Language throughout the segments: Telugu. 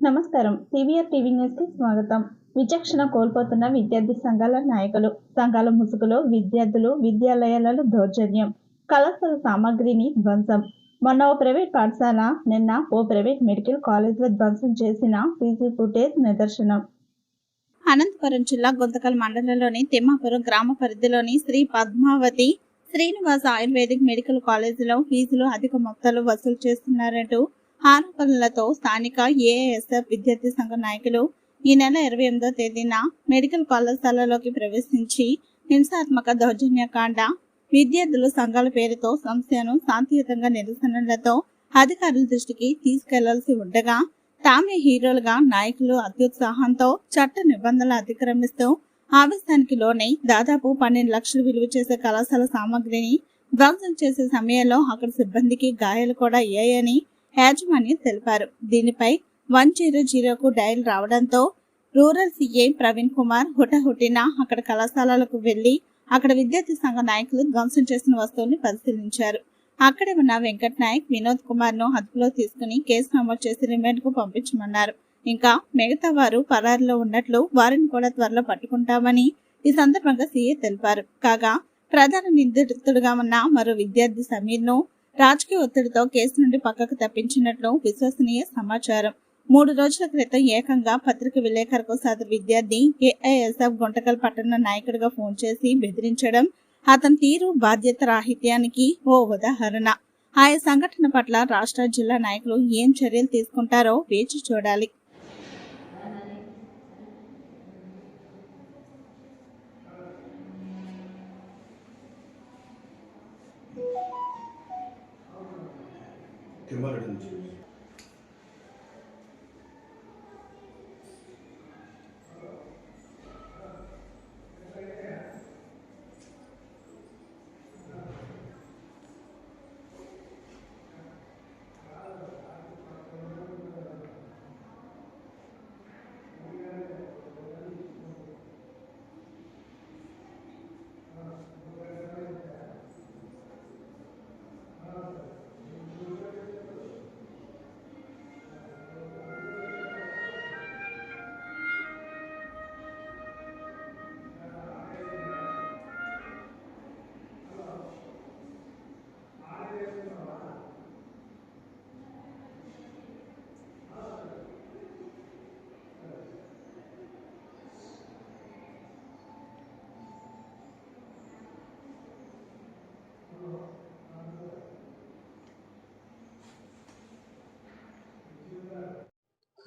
నమస్కారం. సివిఆర్ టీవీ న్యూస్కి స్వాగతం. విచక్షణ కోల్పోతున్న విద్యార్థి సంఘాల నాయకులు సంఘాల ముసుగులో విద్యార్థులు విద్యాలయాలలో దౌర్జన్యం కళాశాల సామాగ్రిని ధ్వంసం. మొన్న ఓ ప్రైవేట్ పాఠశాల నిన్న ఓ ప్రైవేట్ మెడికల్ కాలేజ్లో ధ్వంసం చేసిన సీసీ ఫుటేజ్ నిదర్శనం. అనంతపురం జిల్లా గుంతకల్ మండలంలోని తిమ్మాపురం గ్రామ పరిధిలోని శ్రీ పద్మావతి శ్రీనివాస ఆయుర్వేదిక్ మెడికల్ కాలేజీలో ఫీజులు అధిక మొత్తాలు వసూలు చేస్తున్నారంటూ ఆరోపణలతో స్థానిక ఏఎస్ఎఫ్ విద్యార్థి సంఘ నాయకులు ఈ నెల ఇరవై ఎనిమిదో తేదీన మెడికల్ కళాశాలలోకి ప్రవేశించి హింసాత్మక దౌర్జన్యకాండ విద్యార్థులు సంఘాల పేరుతో సంస్థను శాంతియుతంగా నిరసనలతో అధికారుల దృష్టికి తీసుకెళ్ళాల్సి ఉండగా తామే హీరోలుగా నాయకులు అత్యుత్సాహంతో చట్ట నిబంధనలు అతిక్రమిస్తూ ఆవేశానికి లోనై దాదాపు పన్నెండు లక్షలు విలువ చేసే కళాశాల సామాగ్రిని ధ్వంసం చేసే సమయంలో అక్కడ సిబ్బందికి గాయాలు కూడా అయ్యాయని యాజమాన్యం తెలిపారు. దీనిపై వన్ జీరో జీరోకు డయల్ రావడంతో రూరల్ సీఏ ప్రవీణ్ కుమార్ హుటహుటిన అక్కడ కళాశాలలకు వెళ్ళి అక్కడ విద్యార్థి సంఘ నాయకులు ధ్వంసం చేసిన వస్తువుల్ని పరిశీలించారు. అక్కడే ఉన్న వెంకట్ నాయక్ వినోద్ కుమార్ను అదుపులో తీసుకుని కేసు నమోదు చేసి రిమాండ్కు పంపించమన్నారు. ఇంకా మిగతా వారు పరారులో ఉన్నట్లు వారిని కూడా త్వరలో పట్టుకుంటామని ఈ సందర్భంగా సీఏ తెలిపారు. కాగా ప్రధాన నిందితుడుగా ఉన్న మరో విద్యార్థి సమీర్ను రాజకీయ ఒత్తిడితో కేసు నుండి పక్కకు తప్పించినట్లు విశ్వసనీయ సమాచారం. మూడు రోజుల క్రితం ఏకంగా పత్రిక విలేకరుకు సదరు విద్యార్థి ఏఐఎస్ఎఫ్ గుంటకల్ పట్టణ నాయకుడిగా ఫోన్ చేసి బెదిరించడం అతని తీరు బాధ్యత రాహిత్యానికి ఓ ఉదాహరణ. ఆయా సంఘటన పట్ల రాష్ట్ర జిల్లా నాయకులు ఏం చర్యలు తీసుకుంటారో వేచి చూడాలి. 그 말을 했는지.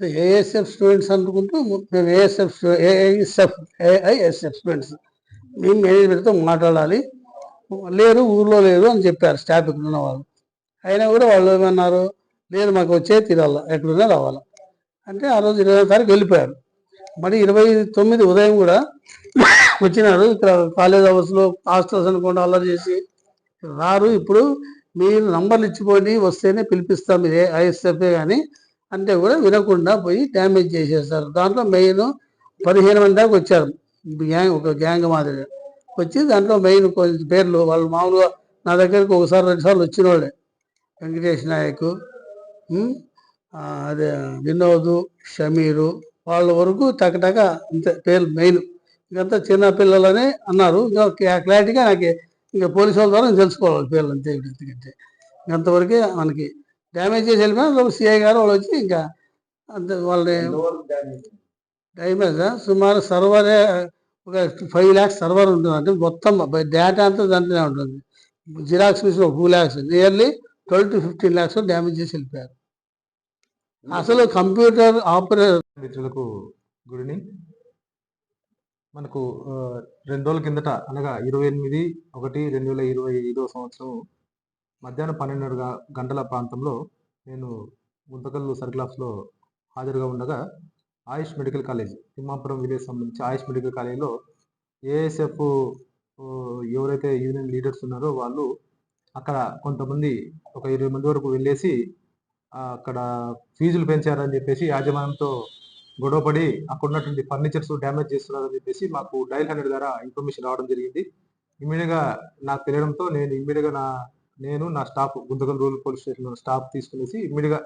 ఏఎస్ఎఫ్ స్టూడెంట్స్ అనుకుంటూ మేము ఏఎస్ఎఫ్ ఏఐఎస్ఎఫ్ ఏఐఎస్ఎఫ్ స్టూడెంట్స్ మేము మేనేజ్మెంట్తో మాట్లాడాలి? లేరు ఊర్లో లేరు అని చెప్పారు స్టాఫ్ ఇక్కడ ఉన్న వాళ్ళు. అయినా కూడా వాళ్ళు ఏమన్నారు? లేదు మాకు వచ్చే తీరాల ఎక్కడున్నా రావాలా? అంటే ఆ రోజు ఇరవై తారీఖు వెళ్ళిపోయారు. మరి ఇరవై తొమ్మిది ఉదయం కూడా వచ్చినారు. ఇక్కడ కాలేజ్ హౌస్లో హాస్టల్స్ అనుకోండి అల్లరి చేసి రారు. ఇప్పుడు మీరు నంబర్లు ఇచ్చిపోయి వస్తేనే పిలిపిస్తాం. ఇది ఐఎస్ఎఫ్ఏ కానీ అంటే కూడా వినకుండా పోయి డ్యామేజ్ చేసేస్తారు. దాంట్లో మెయిన్ పదిహేను మంది దాకా వచ్చారు. గ్యాంగ్ ఒక గ్యాంగ్ మాదిరి వచ్చి దాంట్లో మెయిన్ కొంచెం పేర్లు వాళ్ళు మామూలుగా నా దగ్గరికి ఒకసారి రెండుసార్లు వచ్చిన వాళ్ళే వెంకటేష్ నాయక్ అదే వినోద్ షమీరు వాళ్ళ వరకు టకటక అంతే పేర్లు మెయిన్. ఇంకంతా చిన్న పిల్లలని అన్నారు. ఇంకా క్లారిటీగా నాకు ఇంకా పోలీసు వాళ్ళ ద్వారా తెలుసుకోవాలి పేర్లు అంతే ఎందుకంటే ఇంకంతవరకే మనకి డ్యామేజ్ చేసి వెళ్ళిపోయినా సిఐ గారు వాళ్ళు వచ్చి ఇంకా అంత వాళ్ళని డ్యామేజ్ సుమారు సర్వరే ఒక ఫైవ్ ల్యాక్స్ సర్వర్ ఉంటుంది. అంటే మొత్తం డేటా అంతా దాంట్లోనే ఉంటుంది. జిరాక్స్ మిషన్ ఒక two lakhs nearly twelve to fifteen lakhs damage చేసి వెళ్ళిపోయారు. అసలు కంప్యూటర్ ఆపరేటర్ మిత్రులకు మనకు రెండు రోజుల కిందట అనగా ఇరవై ఎనిమిది ఒకటి రెండు వేల ఇరవై ఐదో సంవత్సరం మధ్యాహ్నం పన్నెండున్నర గంటల ప్రాంతంలో నేను గుంతకల్లు సర్కిల్ ఆఫీస్లో హాజరుగా ఉండగా Ayush medical college Thimmapuram village సంబంధించి ఆయుష్ మెడికల్ కాలేజీలో ఏఎస్ఎఫ్ ఎవరైతే యూనియన్ లీడర్స్ ఉన్నారో వాళ్ళు అక్కడ కొంతమంది ఒక ఇరవై మంది వరకు వెళ్ళేసి అక్కడ ఫీజులు పెంచారని చెప్పేసి యాజమాన్యంతో గొడవపడి అక్కడ ఉన్నటువంటి ఫర్నిచర్స్ డ్యామేజ్ చేస్తున్నారని చెప్పేసి మాకు డైల్ హండ్రెడ్ ద్వారా ఇన్ఫర్మేషన్ రావడం జరిగింది. ఇమీడియట్గా నాకు తెలియడంతో నేను ఇమీడియట్గా నా నేను నా staff Guntakal rural police station staff తీసుకునేసి ఇమ్మీడియట్గా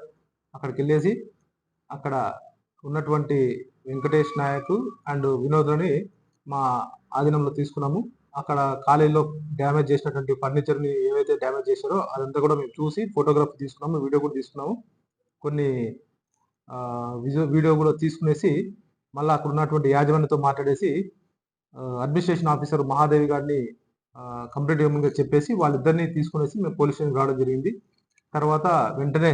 అక్కడికి వెళ్ళేసి అక్కడ ఉన్నటువంటి వెంకటేష్ నాయక్ అండ్ వినోద్ని మా ఆధీనంలో తీసుకున్నాము. అక్కడ కాలేజీలో డ్యామేజ్ చేసినటువంటి ఫర్నిచర్ని ఏవైతే డ్యామేజ్ చేశారో అదంతా కూడా మేము చూసి ఫోటోగ్రాఫ్ తీసుకున్నాము వీడియో కూడా తీసుకున్నాము. కొన్ని వీడియో కూడా తీసుకునేసి మళ్ళీ అక్కడ ఉన్నటువంటి యాజమాన్యంతో మాట్లాడేసి అడ్మినిస్ట్రేషన్ ఆఫీసర్ మహాదేవి గారిని కంప్లీట్గా చెప్పేసి వాళ్ళిద్దరిని తీసుకునేసి మేము పోలీస్ స్టేషన్ రావడం జరిగింది. తర్వాత వెంటనే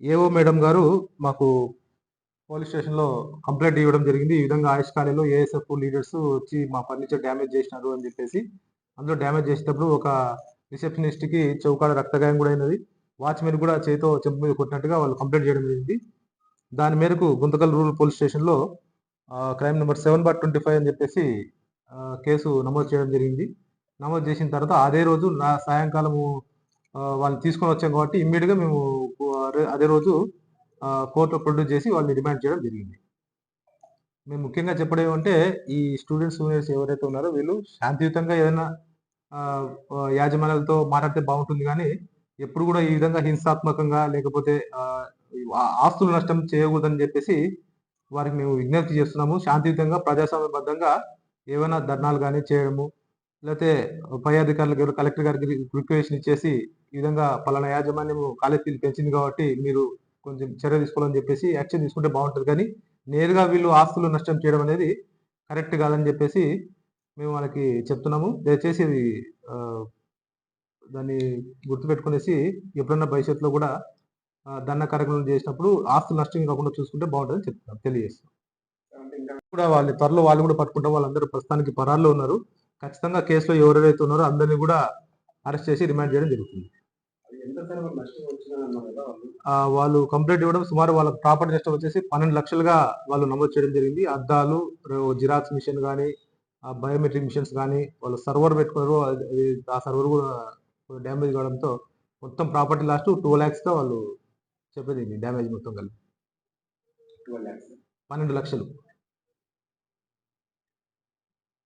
ఏఓ మేడం గారు మాకు పోలీస్ స్టేషన్లో కంప్లైంట్ ఇవ్వడం జరిగింది. ఈ విధంగా ఆయుష్ కాలేజీలో ఏఎస్ఎఫ్ లీడర్స్ వచ్చి మా ఫర్నిచర్ డ్యామేజ్ చేసినారు అని చెప్పేసి అందులో డ్యామేజ్ చేసేటప్పుడు ఒక రిసెప్షనిస్ట్కి చౌకాడ రక్తగాయం కూడా అయినది. వాచ్మెన్ కూడా చేతితో చెంపు మీద కొట్టినట్టుగా వాళ్ళు కంప్లైంట్ చేయడం జరిగింది. దాని మేరకు గుంతకల్ రూరల్ పోలీస్ స్టేషన్లో crime number seven bar twenty five అని చెప్పేసి కేసు నమోదు చేయడం జరిగింది. నమోదు చేసిన తర్వాత అదే రోజు నా సాయంకాలము వాళ్ళని తీసుకొని వచ్చాం కాబట్టి ఇమ్మీడియట్గా మేము అదే- అదే రోజు కోర్టులో ప్రొడ్యూస్ చేసి వాళ్ళని రిమాండ్ చేయడం జరిగింది. మేము ముఖ్యంగా చెప్పడం ఏమంటే ఈ స్టూడెంట్స్ సీనియర్స్ ఎవరైతే ఉన్నారో వీళ్ళు శాంతియుతంగా ఏదైనా యాజమాన్యాలతో మాట్లాడితే బాగుంటుంది కానీ ఎప్పుడు కూడా ఈ విధంగా హింసాత్మకంగా లేకపోతే ఆస్తులు ఆస్తుల నష్టం చేయకూడదని చెప్పేసి వారికి మేము విజ్ఞప్తి చేస్తున్నాము. శాంతియుతంగా ప్రజాస్వామ్యబద్ధంగా ఏమైనా ధర్నాలు కానీ చేయడము లేకపోతే పై అధికారులకు ఎవరు కలెక్టర్ గారికి రిక్వెస్ట్ ఇచ్చేసి ఈ విధంగా పలానా యాజమాన్యం కాలేజ్ ఫీజు పెంచింది కాబట్టి మీరు కొంచెం చర్య తీసుకోవాలని చెప్పేసి యాక్షన్ తీసుకుంటే బాగుంటుంది. కానీ నేరుగా వీళ్ళు ఆస్తులు నష్టం చేయడం అనేది కరెక్ట్ కాదని చెప్పేసి మేము వాళ్ళకి చెప్తున్నాము. దయచేసి ఇది దాన్ని గుర్తుపెట్టుకునేసి ఎప్పుడన్నా భవిష్యత్తులో కూడా దండ కార్యక్రమం చేసినప్పుడు ఆస్తులు నష్టం కాకుండా చూసుకుంటే బాగుంటుందని చెప్తున్నాం తెలియజేస్తాం కూడా వాళ్ళు త్వరలో వాళ్ళు కూడా పట్టుకుంటాం వాళ్ళందరూ ప్రస్తుతానికి పరాల్లో ఉన్నారు. ఖచ్చితంగా కేసులో ఎవరెవరైతే ఉన్నారో అందరినీ కూడా అరెస్ట్ చేసి రిమాండ్ చేయడం జరుగుతుంది. వాళ్ళు కంప్లైంట్ ఇవ్వడం సుమారు వాళ్ళ ప్రాపర్టీ నష్టం వచ్చేసి పన్నెండు లక్షలుగా వాళ్ళు నమోదు చేయడం జరిగింది. అద్దాలు జిరాక్స్ మిషన్ కానీ బయోమెట్రిక్ మిషన్స్ కానీ వాళ్ళు సర్వర్ పెట్టుకున్నారు. అది ఆ సర్వర్ కూడా డ్యామేజ్ కావడంతో మొత్తం ప్రాపర్టీ లాస్ట్ టూ ల్యాక్స్తో వాళ్ళు చెప్పేది డ్యామేజ్ మొత్తం కలిపి. పన్నెండు లక్షలు.